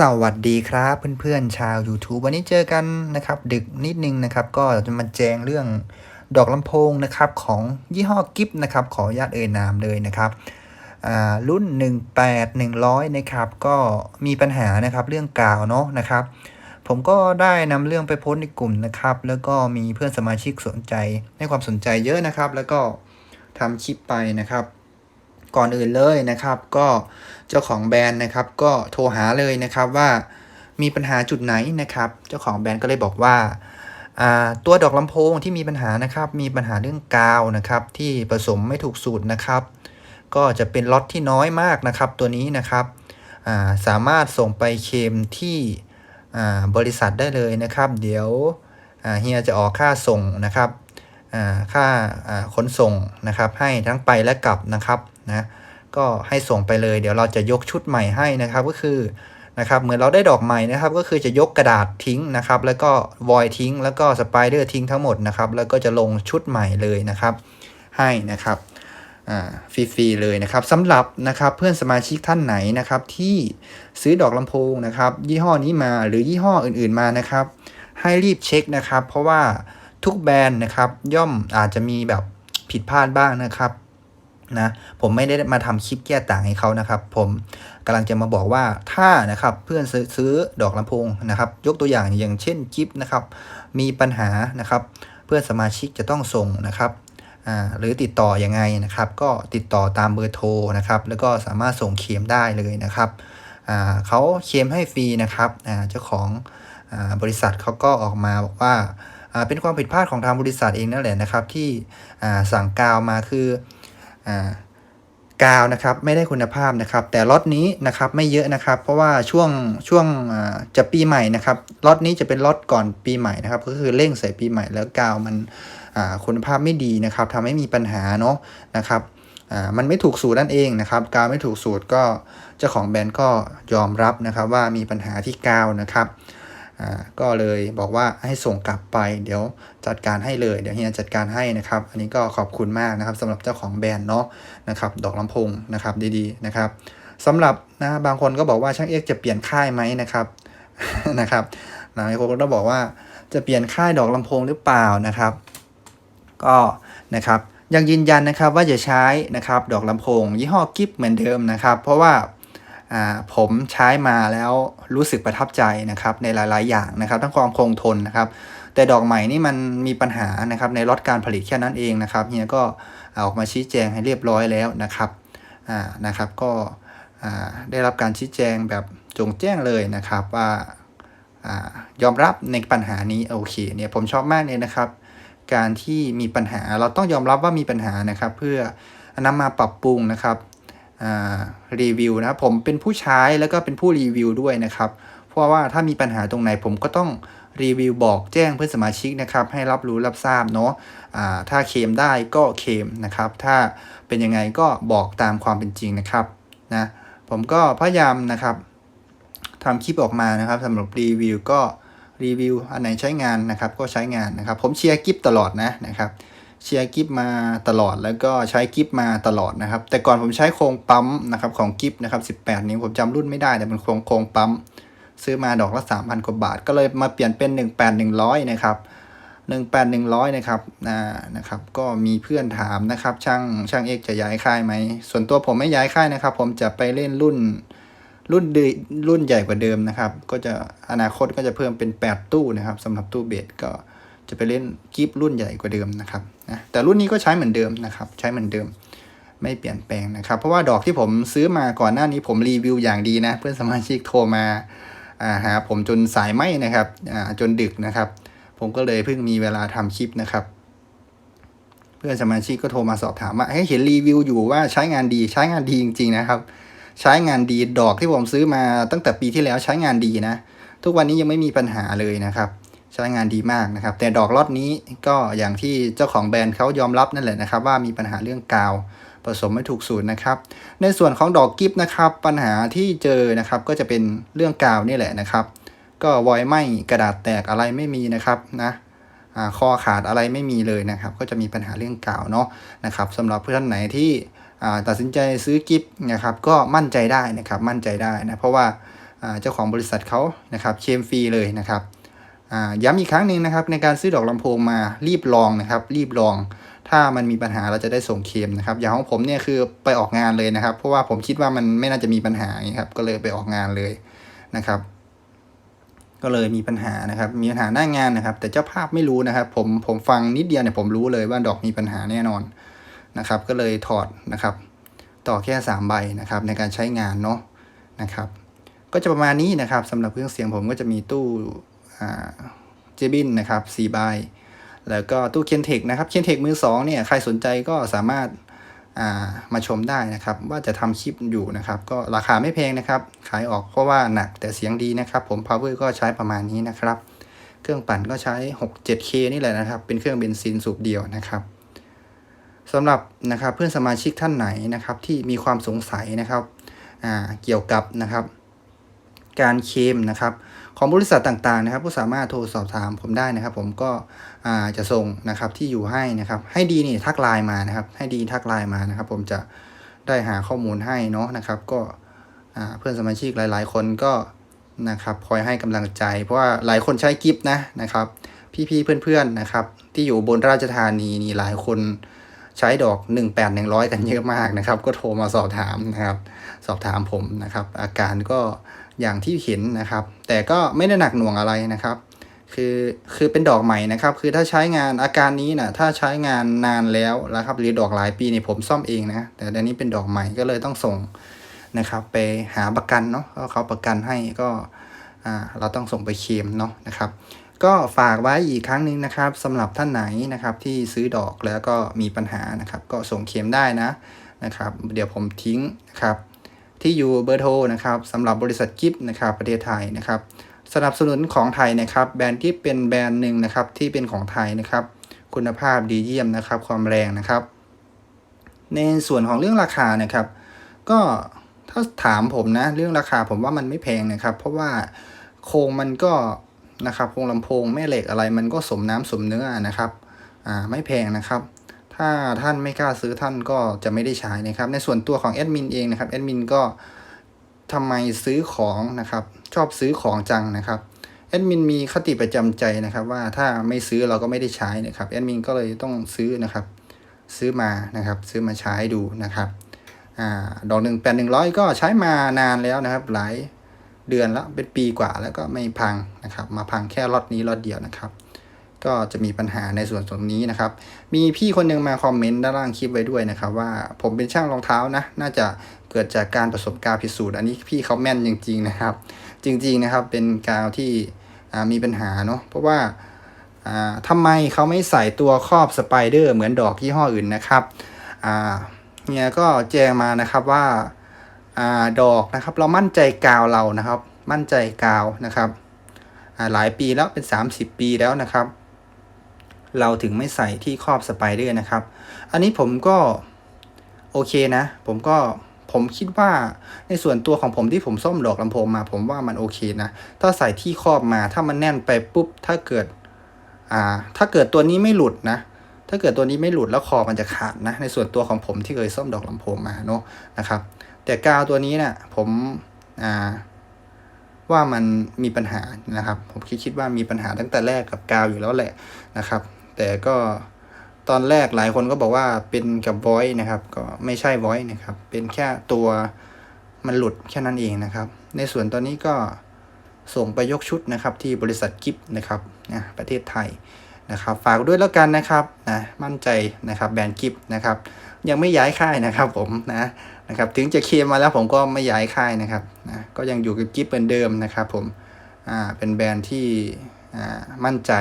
สวัสดีครับเพื่อนๆชาว YouTube วันนี้เจอกันนะครับ ดึกนิดนึงนะครับ ก็จะมาแจ้งเรื่องดอกลำโพงนะครับ ของยี่ห้อกิฟนะครับ ขออนุญาตเอ่ยนามเลยนะครับอ่ารุ่น 18 100 นะครับ ก็มีปัญหานะครับเรื่องกาวเนาะนะครับ ผมก็ได้นำเรื่องไปโพสในกลุ่มนะครับ แล้วก็มีเพื่อนสมาชิกสนใจให้ความสนใจเยอะนะครับ แล้วก็ทำคลิปไปนะครับ ก่อนอื่นเลยนะครับ ก็เจ้าของแบรนด์นะครับ ก็โทรหาเลยนะครับว่ามีปัญหาจุดไหนนะครับ เจ้าของแบรนด์ก็เลยบอกว่าตัวดอกลำโพงที่มีปัญหานะครับ มีปัญหาเรื่องกาวนะครับ ที่ผสมไม่ถูกสูตรนะครับ ก็จะเป็นล็อตที่น้อยมากนะครับ ตัวนี้นะครับาสามารถส่งไปเคมที่บริษัทได้เลยนะครับ เดี๋ยวเฮียจะออกค่าส่งนะครับค่าขนส่งนะครับ ให้ทั้งไปและกลับนะครับ นะก็ให้ส่งไปเลย เดี๋ยวเราจะยกชุดใหม่ให้นะครับก็คือนะครับเหมือนเราได้ดอกใหม่นะครับ ก็คือจะยกกระดาษทิ้งนะครับ แล้วก็วอยทิ้ง แล้วก็สไปเดอร์ทิ้งทั้งหมดนะครับ แล้วก็จะลงชุดใหม่เลยนะครับ ให้นะครับฟรีๆเลยนะครับสำหรับนะครับเพื่อนสมาชิกท่านไหนนะครับ ที่ซื้อดอกลำโพงนะครับ ยี่ห้อนี้มาหรือยี่ห้ออื่นๆมานะครับ ให้รีบเช็คนะครับ เพราะว่าทุกแบรนด์นะครับ ย่อมอาจจะมีแบบผิดพลาดบ้างนะครับ นะผมไม่ได้มาทำคลิปแก้ต่างให้เขานะครับ ผมกำลังจะมาบอกว่าถ้านะครับเพื่อนซื้ออดอกลำโพงนะครับ ยกตัวอย่างอย่างเช่นกิฟนะครับ มีปัญหานะครับ เพื่อนสมาชิกจะต้องส่งนะครับหรือติดต่อยังไงนะครับ ก็ติดต่อตามเบอร์โทรนะครับ แล้วก็สามารถส่งเคลมได้เลยนะครับเขาเคลมให้ฟรีนะครับเจ้าของอบริษัทเขาก็ออกมาบอกว่าเป็นความผิดพลาดของทางบริษัทเองนั่นแหละนะครับ ที่สั่งกาวมาคือ กาวนะครับไม่ได้คุณภาพนะครับ แต่ล็อตนี้นะครับไม่เยอะนะครับ เพราะว่าช่วงช่วงจะปีใหม่นะครับล็อตนี้จะเป็นล็อตก่อนปีใหม่นะครับ ก็คือเร่งใส่ปีใหม่แล้วกาวมันคุณภาพไม่ดีนะครับทำให้มีปัญหาเนาะนะครับมันไม่ถูกสูตรนั่นเองนะครับ กาวไม่ถูกสูตรก็เจ้าของแบรนด์ก็ยอมรับนะครับว่ามีปัญหาที่กาวนะครับ อ่าก็เลยบอกว่าให้ส่งกลับไป เดี๋ยวจัดการให้เลย เดี๋ยวเฮียจัดการให้นะครับ อันนี้ก็ขอบคุณมากนะครับสำหรับเจ้าของแบรนด์เนาะนะครับ ดอกลำโพงนะครับดีๆนะครับสำหรับนะบางคนก็บอกว่าช่างเอ็กจะเปลี่ยนค่ายไหมนะครับนะครับหลายคนก็บอกว่าจะเปลี่ยนค่ายดอกลำโพงหรือเปล่านะครับ ก็นะครับยังยืนยันนะครับว่าจะใช้นะครับดอกลำโพง ยี่ห้อกิฟเหมือนเดิมนะครับ เพราะว่า ผมใช้มาแล้วรู้สึกประทับใจนะครับในหลาย ๆ อย่างนะครับ ทั้งความคงทนนะครับ แต่ดอกใหม่นี่มันมีปัญหานะครับในล็อตการผลิตแค่นั้นเองนะครับเฮียก็ออกมาชี้แจงให้เรียบร้อยแล้วนะครับนะครับก็ได้รับการชี้แจงแบบจงแจ้งเลยนะครับว่าอายอมรับในปัญหานี้โอเคเนี่ยผมชอบมากเลยนะครับ การที่มีปัญหาเราต้องยอมรับว่ามีปัญหานะครับ เพื่อนำมาปรับปรุงนะครับ รีวิวนะครับผมเป็นผู้ใช้แล้วก็เป็นผู้รีวิวด้วยนะครับ เพราะว่าถ้ามีปัญหาตรงไหนผมก็ต้องรีวิวบอกแจ้งเพื่อนสมาชิกนะครับให้รับรู้รับทราบเนาะอ่าถ้าเคมได้ก็เคมนะครับ ถ้าเป็นยังไงก็บอกตามความเป็นจริงนะครับนะผมก็พยายามนะครับทำคลิปออกมานะครับสำหรับรีวิวก็รีวิวอันไหนใช้งานนะครับ ก็ใช้งานนะครับ ผมเชียร์กิฟตลอดนะนะครับ เชียร์กิฟมาตลอดแล้วก็ใช้กิฟมาตลอดนะครับ แต่ก่อนผมใช้โครงปั๊มนะครับของกิฟนะครับ18 นิ้วผมจำรุ่นไม่ได้แต่เป็นโครงโครงปั๊ม ซื้อมาดอกละ 3,000 กว่าบาท ก็เลยมาเปลี่ยนเป็น 18100 นะครับ18100 นะครับอ่านะครับ ก็มีเพื่อนถามนะครับ ช่างช่างเอกจะย้ายค่ายไหม ส่วนตัวผมไม่ย้ายค่ายนะครับ ผมจะไปเล่นรุ่นรุ่นดีรุ่นใหญ่กว่าเดิมนะครับ ก็จะอนาคตก็จะเพิ่มเป็น 8 ตู้นะครับสำหรับตู้เบสก็ จะไปเล่นกิฟรุ่นใหญ่กว่าเดิมนะครับนะแต่รุ่นนี้ก็ใช้เหมือนเดิมนะครับ ใช้เหมือนเดิม ไม่เปลี่ยนแปลงนะครับ เพราะว่าดอกที่ผมซื้อมาก่อนหน้านี้ผมรีวิวอย่างดีนะ เพื่อนสมาชิกโทรมาาหาผมจนสายไหมนะครับจนดึกนะครับ ผมก็เลยเพิ่งมีเวลาทำคลิปนะครับ เพื่อนสมาชิกก็โทรมาสอบถามว่าให้ยเห็นรีวิวอยู่ว่าใช้งานดีใช้งานดีจริง ๆ นะครับ ใช้งานดีดอกที่ผมซื้อมาตั้งแต่ปีที่แล้วใช้งานดีนะ ทุกวันนี้ยังไม่มีปัญหาเลยนะครับ ใช้งานดีมากนะครับ แต่ดอกล็อตนี้ก็อย่างที่เจ้าของแบรนด์เขายอมรับนั่นแหละนะครับ ว่ามีปัญหาเรื่องกาวผสมไม่ถูกสูตรนะครับ ในส่วนของดอกกิฟนะครับ ปัญหาที่เจอนะครับก็จะเป็นเรื่องกาวนี่แหละนะครับ ก็วอยไหมกระดาษแตกอะไรไม่มีนะครับนะคอขาดอะไรไม่มีเลยนะครับ ก็จะมีปัญหาเรื่องกาวเนาะนะครับสำหรับเพื่อนไหนที่ตัดสินใจซื้อกิฟนะครับก็มั่นใจได้นะครับมั่นใจได้นะเพราะว่าเจ้าของบริษัทเขานะครับเคมฟรีเลยนะครับ ย้ำอีกครั้งหนึ่งนะครับ ในการซื้อดอกลำโพงมารีบลองนะครับ รีบลอง ถ้ามันมีปัญหาเราจะได้ส่งเคมนะครับ อย่างของผมเนี่ยคือไปออกงานเลยนะครับ เพราะว่าผมคิดว่ามันไม่น่าจะมีปัญหาครับ ก็เลยไปออกงานเลยนะครับ ก็เลยมีปัญหานะครับ มีปัญหาหน้างานนะครับ แต่เจ้าภาพไม่รู้นะครับ ผมผมฟังนิดเดียวเนี่ยผมรู้เลยว่าดอกมีปัญหาแน่นอนนะครับ ก็เลยถอดนะครับ ต่อแค่3ใบนะครับ ในการใช้งานเนาะนะครับ ก็จะประมาณนี้นะครับสำหรับเครื่องเสียงผมก็จะมีตู้ เจบินนะครับ4ใบแล้วก็ตู้เคนเทคนะครับเคนเทคมือสองเนี่ยใครสนใจก็สามารถามาชมได้นะครับ ว่าจะทำคลิปอยู่นะครับ ก็ราคาไม่แพงนะครับ ขายออกเพราะว่าหนักแต่เสียงดีนะครับ ผม power ก็ใช้ประมาณนี้นะครับ เครื่องปั่นก็ใช้ 6-7K นี่แหละนะครับ เป็นเครื่องเบนซินสูบเดียวนะครับสำหรับนะครับเพื่อนสมาชิกท่านไหนนะครับที่มีความสงสัยนะครับเกี่ยวกับนะครับ การเคมนะครับ ของบริษัทต่างๆนะครับ ผู้สามารถโทรสอบถามผมได้นะครับ ผมก็จะส่งนะครับที่อยู่ให้นะครับ ให้ดีนี่ทักไลน์มานะครับ ให้ดีทักไลน์มานะครับ ผมจะได้หาข้อมูลให้เนาะนะครับ ก็เพื่อนสมาชิกหลาย ๆ คนก็นะครับคอยให้กำลังใจ เพราะว่าหลายคนใช้กิฟต์นะนะครับ พี่ๆเพื่อนๆนะครับ ที่อยู่บนราชธานีนี่หลายคนใช้ดอก 1 8 100 กันเยอะมากนะครับ ก็โทรมาสอบถามนะครับ สอบถามผมนะครับ อาการก็ อย่างที่เห็นนะครับ แต่ก็ไม่ได้หนักหน่วงอะไรนะครับ คือคือเป็นดอกใหม่นะครับ คือถ้าใช้งานอาการนี้นะถ้าใช้งานนานแล้วนะครับหรือดอกหลายปีนี่ผมซ่อมเองนะแต่อันนี้เป็นดอกใหม่ก็เลยต้องส่งนะครับ ไปหาประกันเนาะเขาประกันให้ก็อ่าเราต้องส่งไปเคมเนาะนะครับ ก็ฝากไว้อีกครั้งหนึ่งนะครับสำหรับท่านไหนนะครับที่ซื้อดอกแล้วก็มีปัญหานะครับ ก็ส่งเคมได้นะนะครับ เดี๋ยวผมทิ้งนะครับ ที่อยู่เบอร์โทรนะครับสำหรับบริษัทกิฟนะครับประเทศไทยนะครับ สนับสนุนของไทยนะครับแบรนด์กิฟเป็นแบรนด์หนึ่งนะครับที่เป็นของไทยนะครับ คุณภาพดีเยี่ยมนะครับ ความแรงนะครับ ในส่วนของเรื่องราคานะครับ ก็ถ้าถามผมนะเรื่องราคาผมว่ามันไม่แพงนะครับ เพราะว่าโครงมันก็นะครับโครงลำโพงแม่เหล็กอะไรมันก็สมน้ำสมเนื้อนะครับอ่าไม่แพงนะครับ ถ้าท่านไม่กล้าซื้อท่านก็จะไม่ได้ใช้นะครับ ในส่วนตัวของแอดมินเองนะครับแอดมินก็ทำไมซื้อของนะครับ ชอบซื้อของจังนะครับแอดมินมีคติประจำใจนะครับว่าถ้าไม่ซื้อเราก็ไม่ได้ใช้นะครับแอดมินก็เลยต้องซื้อนะครับ ซื้อมานะครับ ซื้อมาใช้ดูนะครับอ่าดอกหนึ่งแปดหนึ่งร้อยก็ใช้มานานแล้วนะครับ หลายเดือนแล้วเป็นปีกว่าแล้วก็ไม่พังนะครับ มาพังแค่รอดนี้รอดเดียวนะครับ ก็จะมีปัญหาในส่วนตรงนี้นะครับ มีพี่คนหนึ่งมาคอมเมนต์ด้านล่างคลิปไว้ด้วยนะครับ ว่าผมเป็นช่างรองเท้านะ น่าจะเกิดจากการประสบการณ์พิสูจน์อันนี้พี่เขาแม่นจริง ๆ นะครับ จริง ๆ นะครับ เป็นกาวที่มีปัญหาเนาะเพราะว่าทำไมเขาไม่ใส่ตัวครอบสไปเดอร์เหมือนดอกยี่ห้ออื่นนะครับเนี่ยก็แจ้งมานะครับว่าอดอกนะครับเรามั่นใจกาวเรานะครับ มั่นใจกาวนะครับหลายปีแล้วเป็น 30 ปีแล้วนะครับ เราถึงไม่ใส่ที่ครอบสไปเดอร์นะครับ อันนี้ผมก็โอเคนะ ผมก็ผมคิดว่าในส่วนตัวของผมที่ผมซ่อมดอกลำโพงมา ผมว่ามันโอเคนะ ถ้าใส่ที่ครอบมาถ้ามันแน่นไปปุ๊บ ถ้าเกิด อ่า ถ้าเกิดตัวนี้ไม่หลุดนะ ถ้าเกิดตัวนี้ไม่หลุดแล้วคอมันจะขาดนะ ในส่วนตัวของผมที่เคยซ่อมดอกลำโพงมาเนาะนะครับ แต่กาวตัวนี้เนะ่ยผมอ่าว่ามันมีปัญหานะครับ ผมคิดคิดว่ามีปัญหาตั้งแต่แรกกับกาวอยู่แล้วแหละนะครับ แต่ก็ตอนแรกหลายคนก็บอกว่าเป็นกับ voice นะครับ ก็ไม่ใช่ voice นะครับ เป็นแค่ตัวมันหลุดแค่นั้นเองนะครับ ในส่วนตอนนี้ก็ส่งไปยกชุดนะครับที่บริษัทกิฟนะครับนะประเทศไทยนะครับ ฝากด้วยแล้วกันนะครับนะมั่นใจนะครับแบรนด์กิฟนะครับยังไม่ย้ายค่ายนะครับผมนะนะครับถึงจะเคลมมาแล้วผมก็ไม่ย้ายค่ายนะครับนะก็ยังอยู่กับกิฟเหมือนเดิมนะครับผมอ่าเป็นแบรนด์ที่อ่ามั่นใจ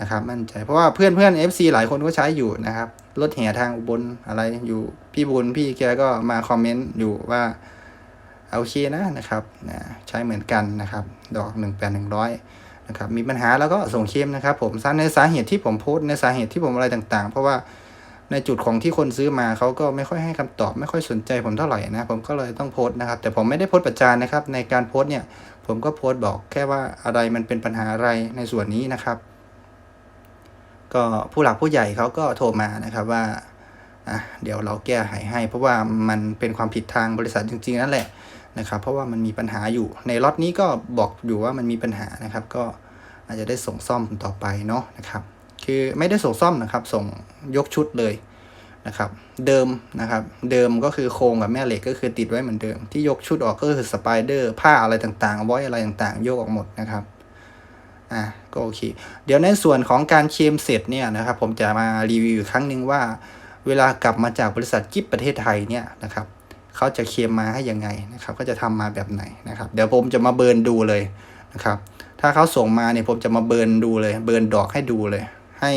นะครับมั่นใจเพราะว่าเพื่อนเพื่อน FC หลายคนก็ใช้อยู่นะครับรถแห่ทางอุบลอะไรอยู่พี่บุญพี่แกก็มาคอมเมนต์อยู่ว่าโอเคนะนะครับนะใช้เหมือนกันนะครับ ดอก1 8 1 0 0นะครับมีปัญหาแล้วก็ส่งเคมนะครับ ผมสาในสาเหตุที่ผมโพสในสาเหตุที่ผมอะไรต่างๆ เพราะว่าในจุดของที่คนซื้อมาเขาก็ไม่ค่อยให้คำตอบ ไม่ค่อยสนใจผมเท่าไหร่นะ ผมก็เลยต้องโพสนะครับ แต่ผมไม่ได้โพสประจานนะครับ ในการโพสเนี่ย ผมก็โพสบอกแค่ว่าอะไรมันเป็นปัญหาอะไรในส่วนนี้นะครับ ก็ผู้หลักผู้ใหญ่เขาก็โทรมานะครับว่าอะเดี๋ยวเราแก้ไขให้ เพราะว่ามันเป็นความผิดทางบริษัทจริงๆนั่นแหละนะครับเพราะว่ามันมีปัญหาอยู่ในล็อตนี้ก็บอกอยู่ว่ามันมีปัญหานะครับ ก็อาจจะได้ส่งซ่อมต่อไปเนาะนะครับ คือไม่ได้ส่งซ่อมนะครับ ส่งยกชุดเลยนะครับ เดิมนะครับ เดิมก็คือโครงกับแม่เหล็กก็คือติดไว้เหมือนเดิมที่ยกชุดออกก็คือสไปเดอร์ผ้าอะไรต่างๆไว้อะไรต่างๆ โยกออกหมดนะครับ อะก็โอเค เดี๋ยวในส่วนของการเคลมเสร็จเนี่ยนะครับ ผมจะมารีวิวอีกครั้งหนึ่งว่า เวลากลับมาจากบริษัทกิฟประเทศไทยเนี่ยนะครับเขาจะเคลมมาให้ยังไงนะครับเขาจะทำมาแบบไหนนะครับ เดี๋ยวผมจะมาเบิร์นดูเลยนะครับ ถ้าเขาส่งมาเนี่ยผมจะมาเบิร์นดูเลย เบิร์นดอกให้ดูเลย ให้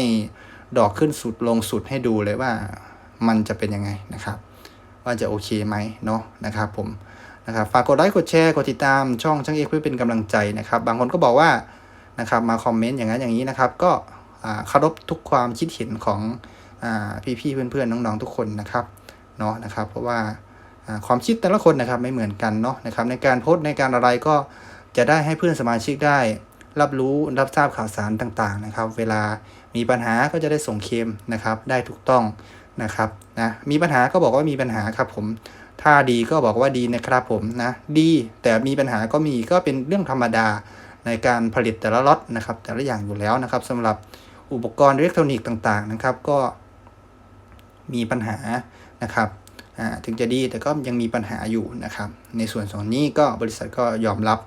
ดอกขึ้นสุดลงสุดให้ดูเลยว่ามันจะเป็นยังไงนะครับ ว่าจะโอเคไหมเนาะนะครับ ผมนะครับฝากกดไลค์กดแชร์กดติดตามช่องช่างเอกเพื่อเป็นกำลังใจนะครับ บางคนก็บอกว่า นะครับมาคอมเมนต์อย่างนั้นอย่างนี้นะครับ ก็เคารพทุกความคิดเห็นของอพี่ๆเพื่อนๆน้องๆทุกคนนะครับเนาะนะครับ เพราะว่าความคิดแต่ละคนนะครับไม่เหมือนกันเนาะนะครับ ในการโพสต์ในการอะไรก็จะได้ให้เพื่อนสมาชิกได้ รับรู้รับทราบข่าวสารต่างๆนะครับ เวลามีปัญหาก็จะได้ส่งเคมนะครับ ได้ถูกต้องนะครับนะมีปัญหาก็บอกว่ามีปัญหาครับผมถ้าดีก็บอกว่าดีนะครับผมนะดีแต่มีปัญหาก็มีก็เป็นเรื่องธรรมดา ในการผลิตแต่ละล็อตนะครับ แต่ละอย่างอยู่แล้วนะครับสำหรับอุปกรณ์อิเล็กทรอนิกส์ต่างๆนะครับ ก็มีปัญหานะครับถึงจะดีแต่ก็ยังมีปัญหาอยู่นะครับ ในส่วนส่วนนี้ก็บริษัทก็ยอมรับ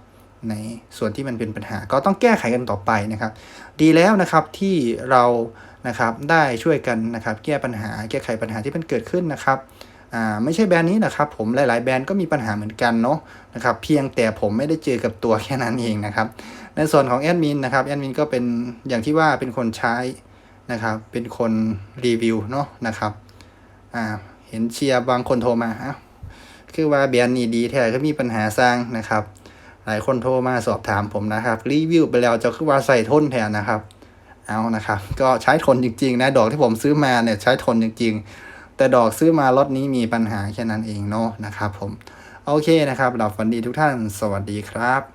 ในส่วนที่มันเป็นปัญหา ก็ต้องแก้ไขกันต่อไปนะครับ ดีแล้วนะครับที่เรานะครับได้ช่วยกันนะครับ แก้ปัญหาแก้ไขปัญหาที่มันเกิดขึ้นนะครับ อ่าไม่ใช่แบรนด์นี้นะครับผมหลาย ๆ แบรนด์ก็มีปัญหาเหมือนกันเนาะนะครับเพียงแต่ผมไม่ได้เจอกับตัวแค่นั้นเองนะครับในส่วนของแอดมินนะครับแอดมินก็เป็นอย่างที่ว่าเป็นคนใช้นะครับเป็นคนรีวิวเนาะนะครับอ่าเห็นเชียร์บางคนโทรมาอ้าวคือว่าแบรนด์นี้ดีแท้ก็มีปัญหาสร้างนะครับ หลายคนโทรมาสอบถามผมนะครับรีวิวไปแล้วจะคือว่าใส่ทนแทนนะครับเอานะครับ ก็ใช้ทนจริง ๆ นะดอกที่ผมซื้อมาเนี่ยใช้ทนจริง ๆ แต่ดอกซื้อมาล็อตนี้มีปัญหาแค่นั้นเองเนาะนะครับผม โอเคนะครับหลับฝันดีทุกท่าน สวัสดีครับ